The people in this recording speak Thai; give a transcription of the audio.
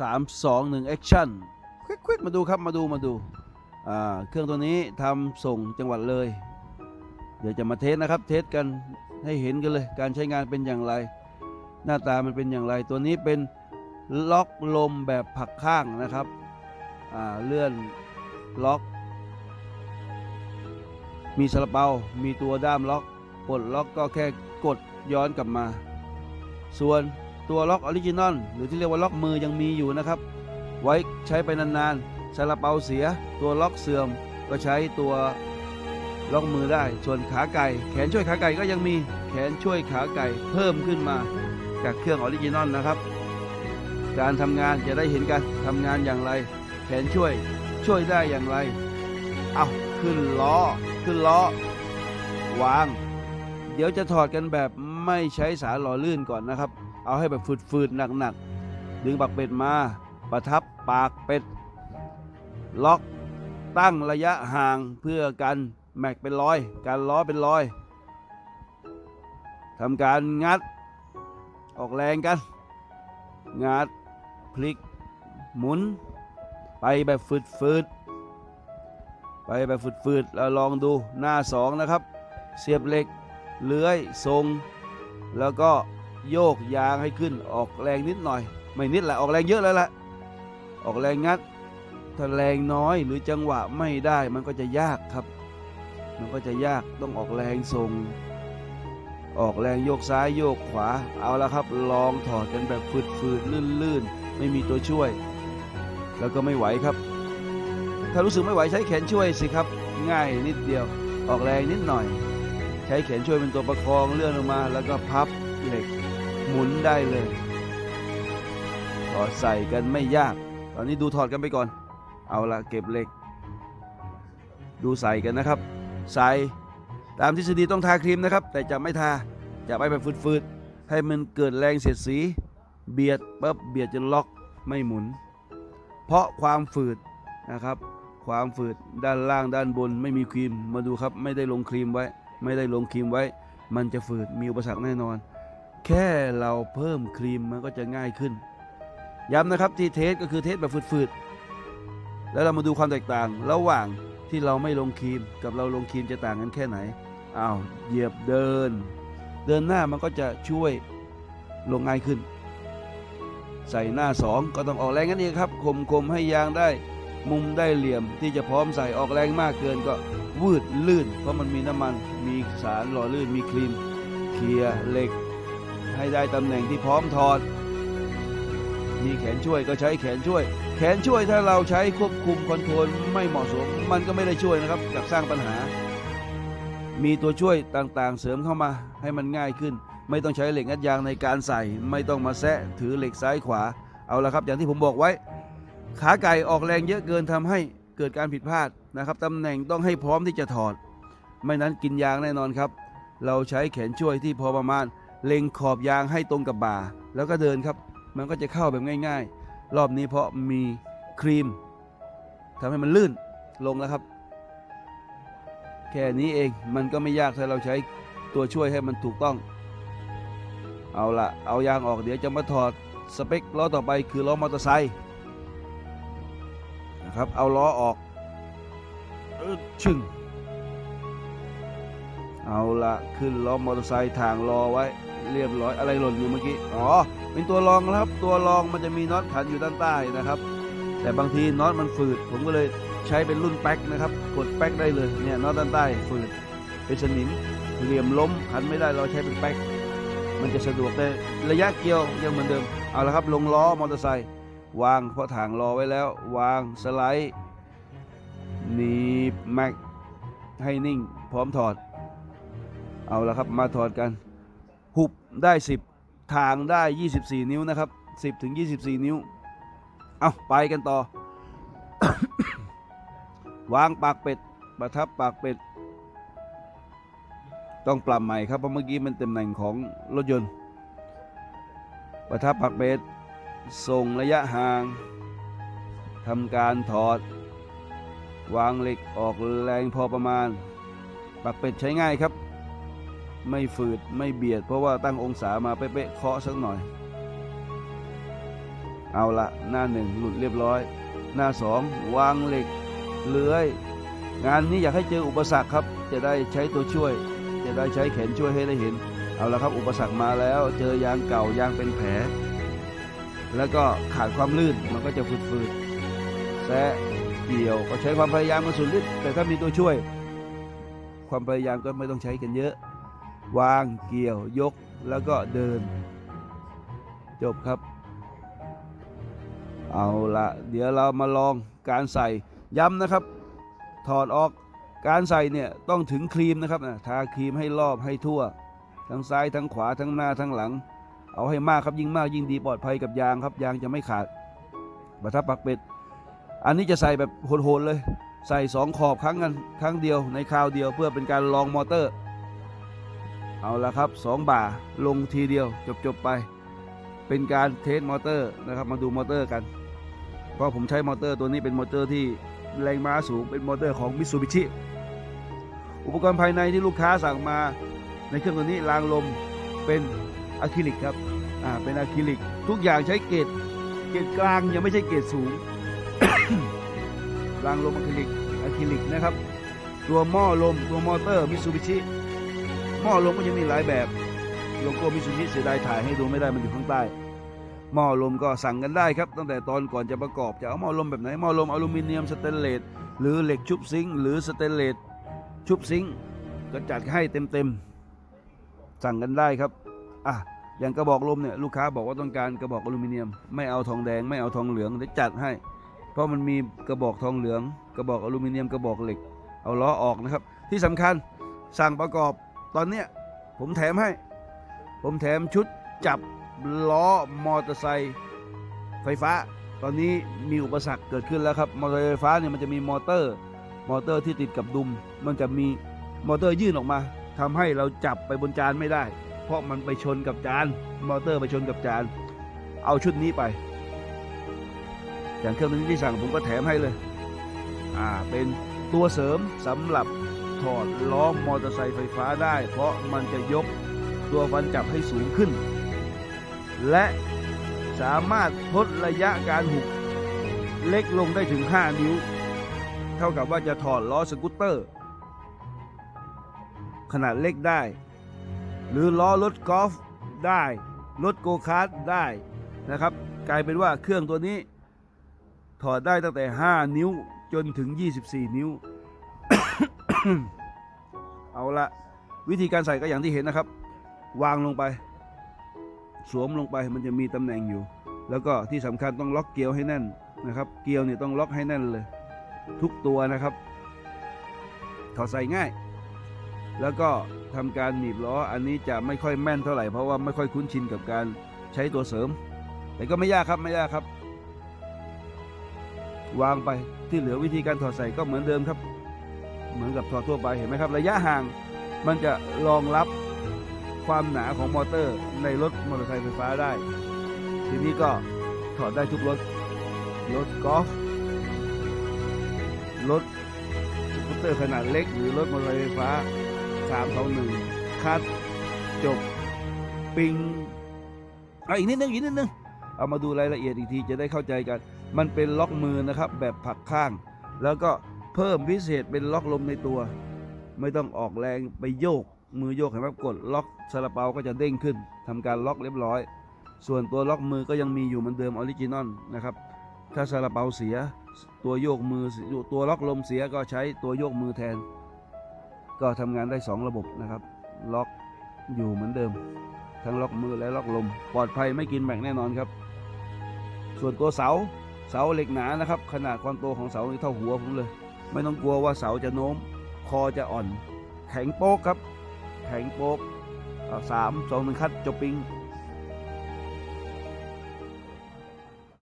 สามสองหนึ่งแอคชั่นควิกควิกมาดูครับมาดูมาดูอ่าเครื่องตัวนี้ทำส่งจังหวัดเลย เดี๋ยวจะมาเทสนะครับ เทสกันให้เห็นกันเลย การใช้งานเป็นอย่างไร หน้าตามันเป็นอย่างไร ตัวนี้เป็นล็อกลมแบบผักข้างนะครับอ่าเลื่อนล็อก มีสลับเปามีตัวด้ามล็อกปลดล็อกก็แค่กดย้อนกลับมา ส่วน ตัวล็อกออริจินอลหรือที่เรียกว่าล็อกมือยังมีอยู่นะครับ ไว้ใช้ไปนานๆสลับเปาเสีย ตัวล็อกเสื่อม ก็ใช้ตัวล็อกมือได้ ส่วนขาไก่ แขนช่วยขาไก่ก็ยังมีแขนช่วยขาไก่เพิ่มขึ้นมา จากเครื่องออริจินอลนะครับ การทำงานจะได้เห็นกันทำงานอย่างไร แขนช่วยช่วยได้อย่างไรเอาขึ้นล้อขึ้นล้อวาง เดี๋ยวจะถอดกันแบบไม่ใช้สารหล่อลื่นก่อนนะครับ เอาให้แบบฝืดๆหนักๆ ดึงปากเป็ดมา ประทับปากเป็ด ล็อกตั้งระยะห่างเพื่อกันแม็กเป็นรอย การล้อเป็นรอยทำการงัด ออกแรงกัน งัด พลิก หมุน ไปแบบฝืดๆ ไปแบบฝืดๆ แล้วลองดูหน้าสองนะครับ เสียบเหล็ก เลื้อยทรง แล้วก็ โยกยางให้ขึ้นออกแรงนิดหน่อย ไม่นิดแหละออกแรงเยอะแล้วละออกแรงงัดถ้าแรงน้อยหรือจังหวะไม่ได้มันก็จะยากครับ มันก็จะยากต้องออกแรงทรงออกแรงโยกซ้ายโยกขวาเอาละครับ ลองถอดกันแบบฝืดๆลื่นๆ ไม่มีตัวช่วย แล้วก็ไม่ไหวครับ ถ้ารู้สึกไม่ไหวใช้แขนช่วยสิครับ ง่ายนิดเดียว ออกแรงนิดหน่อย ใช้แขนช่วยเป็นตัวประคองเลื่อนลงมา แล้วก็พับเหล็ก หมุนได้เลย ถอดใส่กันไม่ยาก ตอนนี้ดูถอดกันไปก่อน เอาละเก็บเหล็ก ดูใส่กันนะครับ ใส่ตามทฤษฎีต้องทาครีมนะครับ แต่จะไม่ทาจะไปแบบฟืดๆ ให้มันเกิดแรงเสียดสี เบียดปั๊บเบียดจนล็อกไม่หมุน เพราะความฝืดนะครับ ความฝืดด้านล่างด้านบนไม่มีครีมมาดูครับ ไม่ได้ลงครีมไว้ ไม่ได้ลงครีมไว้ มันจะฝืดมีอุปสรรคแน่นอน แค่เราเพิ่มครีมมันก็จะง่ายขึ้น ย้ำนะครับที่เทสก็คือเทสแบบฝืดๆ แล้วเรามาดูความแตกต่างระหว่างที่เราไม่ลงครีมกับเราลงครีมจะต่างกันแค่ไหนอ้าวเหยียบเดิน เดินหน้ามันก็จะช่วยลงง่ายขึ้น ใส่หน้าสองก็ต้องออกแรงกันเองครับคมคมให้ยางได้ มุมได้เหลี่ยมที่จะพร้อมใส่ออกแรงมากเกินก็วืดลื่น เพราะมันมีน้ำมันมีสารหล่อลื่นมีครีมเคลียร์เหล็ก ให้ได้ตำแหน่งที่พร้อมถอด มีแขนช่วยก็ใช้แขนช่วย แขนช่วยถ้าเราใช้ควบคุมคอนโทรลไม่เหมาะสม มันก็ไม่ได้ช่วยนะครับกับสร้างปัญหา มีตัวช่วยต่างๆ เสริมเข้ามาให้มันง่ายขึ้น ไม่ต้องใช้เหล็กงัดยางในการใส่ ไม่ต้องมาแซะถือเหล็กซ้ายขวา เอาละครับ อย่างที่ผมบอกไว้ ขาไก่ออกแรงเยอะเกินทำให้เกิดการผิดพลาดนะครับตำแหน่งต้องให้พร้อมที่จะถอด ไม่นั้นกินยางแน่นอนครับ เราใช้แขนช่วยที่พอประมาณ เล็งขอบยางให้ตรงกับบ่า แล้วก็เดินครับ มันก็จะเข้าแบบง่าย ๆ รอบนี้เพราะมีครีมทำให้มันลื่นลงแล้วครับ แค่นี้เองมันก็ไม่ยากถ้าเราใช้ตัวช่วยให้มันถูกต้อง เอาละเอายางออกเดี๋ยวจะมาถอดสเปคล้อต่อไปคือล้อมอเตอร์ไซค์นะครับเอาล้อออกอึ๊ดชึ่งเอาละขึ้นล้อมอเตอร์ไซค์ทางรอไว้ เรียบร้อยอะไรหล่นอยู่เมื่อกี้ อ๋อ เป็นตัวรองนะครับ ตัวรองมันจะมีน็อตขันอยู่ด้านใต้นะครับ แต่บางทีน็อตมันฝืด ผมก็เลยใช้เป็นรุ่นแป๊กนะครับ กดแป๊กได้เลย เนี่ยน็อตด้านใต้ฝืด เป็นสนิม เหลี่ยมล้มขันไม่ได้เราใช้เป็นแป๊ก มันจะสะดวกได้ ระยะเกี่ยวยังเหมือนเดิม เอาละครับ ลงล้อมอเตอร์ไซค์ วางเพราะถางรอไว้แล้ว วางสไลด์หนีบแม็กให้นิ่ง พร้อมถอด เอาละครับมาถอดกัน ได้ 10 ทางได้ 24 นิ้วนะครับ 10 ถึง 24 นิ้ว เอาไปกันต่อ วางปากเป็ด ประทับปากเป็ด ต้องปรับใหม่ครับ เพราะเมื่อกี้มันตำแหน่งของรถยนต์ ประทับปากเป็ด ส่งระยะห่างทำการถอด วางเหล็กออกแรงพอประมาณ ปากเป็ดใช้ง่ายครับ ไม่ฝืดไม่เบียด เพราะว่าตั้งองศามาเป๊ะๆเคาะสักหน่อย เอาละหน้าหนึ่งหลุดเรียบร้อย หน้าสองวางเหล็กเลื้อย งานนี้อยากให้เจออุปสรรคครับ จะได้ใช้ตัวช่วย จะได้ใช้แขนช่วยให้ได้เห็น เอาละครับอุปสรรคมาแล้ว เจอยางเก่ายางเป็นแผล แล้วก็ขาดความลื่นมันก็จะฝืดๆแซะเกี่ยวก็ใช้ความพยายามมาสุดฤทธิ์แต่ถ้ามีตัวช่วย ความพยายามก็ไม่ต้องใช้กันเยอะ วางเกี่ยวยกแล้วก็เดิน จบครับ เอาละเดี๋ยวเรามาลองการใส่ย้ำนะครับ ถอดออกการใส่เนี่ยต้องถึงครีมนะครับนะทาครีมให้รอบให้ทั่ว ทั้งซ้ายทั้งขวาทั้งหน้าทั้งหลัง เอาให้มากครับยิ่งมากยิ่งดีปลอดภัยกับยางครับ ยางจะไม่ขาดบัทับปักเป็ด อันนี้จะใส่แบบโหดๆเลย ใส่สองขอบครั้งกันครั้งเดียวในคราวเดียวเพื่อเป็นการลองมอเตอร์ เอาละครับสองบ่าลงทีเดียวจบๆไป เป็นการเทสมอเตอร์นะครับมาดูมอเตอร์กัน เพราะผมใช้มอเตอร์ตัวนี้เป็นมอเตอร์ที่แรงม้าสูงเป็นมอเตอร์ของมิตซูบิชิอุปกรณ์ภายในที่ลูกค้าสั่งมาในเครื่องตัวนี้รางลมเป็นอะคริลิกครับอ่าเป็นอะคริลิก ทุกอย่างใช้เกรดเกรดกลางยังไม่ใช่เกรดสูงรางลมอะคริลิกอะคริลิกนะครับ ตัวหม้อลมตัวมอเตอร์มิตซูบิชิ ม้อลมก็จะมีหลายแบบโลโก้มิซูบิชิเสียดายถ่ายให้ดูไม่ได้มันอยู่ข้างใต้ หม้อลมก็สั่งกันได้ครับ ตั้งแต่ตอนก่อนจะประกอบจะเอาหม้อลมแบบไหนหม้อลมอลูมิเนียมสเตนเลสหรือเหล็กชุบซิงค์หรือสเตนเลสชุบซิงค์ก็จัดให้เต็มๆสั่งกันได้ครับอะอย่างกระบอกลมเนี่ยลูกค้าบอกว่าต้องการกระบอกอลูมิเนียม ไม่เอาทองแดงไม่เอาทองเหลืองจะจัดให้ เพราะมันมีกระบอกทองเหลือง กระบอกอลูมิเนียมกระบอกเหล็ก เอาล้อออกนะครับ ที่สำคัญสั่งประกอบ ตอนเนี้ยผมแถมให้ ผมแถมชุดจับล้อมอเตอร์ไซค์ไฟฟ้า ตอนนี้มีอุปสรรคเกิดขึ้นแล้วครับ มอเตอร์ไฟฟ้าเนี่ยมันจะมีมอเตอร์ มอเตอร์ที่ติดกับดุม มันจะมีมอเตอร์ยื่นออกมาทำให้เราจับไปบนจานไม่ได้ เพราะมันไปชนกับจาน มอเตอร์ไปชนกับจาน เอาชุดนี้ไป อย่างเครื่องนี้ที่สั่งผมก็แถมให้เลย อ่า เป็นตัวเสริมสำหรับ ถอดล้อมอเตอร์ไซค์ไฟฟ้าได้ เพราะมันจะยกตัวฟันจับให้สูงขึ้น และสามารถลดระยะการหุบเล็กลงได้ถึง 5 นิ้ว เท่ากับว่าจะถอดล้อสกูตเตอร์ ขนาดเล็กได้ หรือล้อรถกอล์ฟได้ รถโกคาร์ทได้นะครับ กลายเป็นว่าเครื่องตัวนี้ ถอดได้ตั้งแต่ 5 นิ้วจนถึง 24 นิ้ว เอาละวิธีการใส่ก็อย่างที่เห็นนะครับ วางลงไป สวมลงไปมันจะมีตำแหน่งอยู่ แล้วก็ที่สำคัญต้องล็อกเกลียวให้แน่นนะครับ เกลียวเนี่ยต้องล็อกให้แน่นเลย ทุกตัวนะครับถอดใส่ง่าย แล้วก็ทำการหนีบล้ออันนี้จะไม่ค่อยแม่นเท่าไหร่เพราะว่าไม่ค่อยคุ้นชินกับการใช้ตัวเสริม แต่ก็ไม่ยากครับไม่ยากครับ วางไปที่เหลือวิธีการถอดใส่ก็เหมือนเดิมครับ เหมือนกับถอทั่วไปเห็นไหมครับ ระยะห่างมันจะรองรับความหนาของมอเตอร์ในรถมอเตอร์ไซค์ไฟฟ้าได้ ทีนี้ก็ถอดได้ทุกรถ รถกอล์ฟรถสกูตเตอร์ขนาดเล็ก หรือรถมอเตอร์ไซค์ไฟฟ้า3 2 1คัดจบ ปิงเอาอีกนิดนึงอีกนิดนึงเอามาดูรายละเอียดอีกทีจะได้เข้าใจกัน มันเป็นล็อกมือนะครับ แบบผักข้าง แล้วก็ เพิ่มพิเศษเป็นล็อกลมในตัว ไม่ต้องออกแรงไปโยก มือโยกเห็นไหมกดล็อกซาลาเปาก็จะเด้งขึ้นทำการล็อกเรียบร้อย ส่วนตัวล็อกมือก็ยังมีอยู่เหมือนเดิมออริจินอลนะครับถ้าซาลาเปาเสียตัวโยกมือตัวล็อกลมเสียก็ใช้ตัวโยกมือแทน ก็ทำงานได้ 2 ระบบนะครับ ล็อกอยู่เหมือนเดิม ทั้งล็อกมือและล็อกลม ปลอดภัยไม่กินแบ่งแน่นอนครับ ส่วนตัวเสาเสาเหล็กหนานะครับ ขนาดความโตของเสานี่เท่าหัวผมเลย ไม่ต้องกลัวว่าเสาจะโน้ม คอจะอ่อน แข็งโป๊กครับ แข็งโป๊กสามสองหนึ่งคัดจบปิง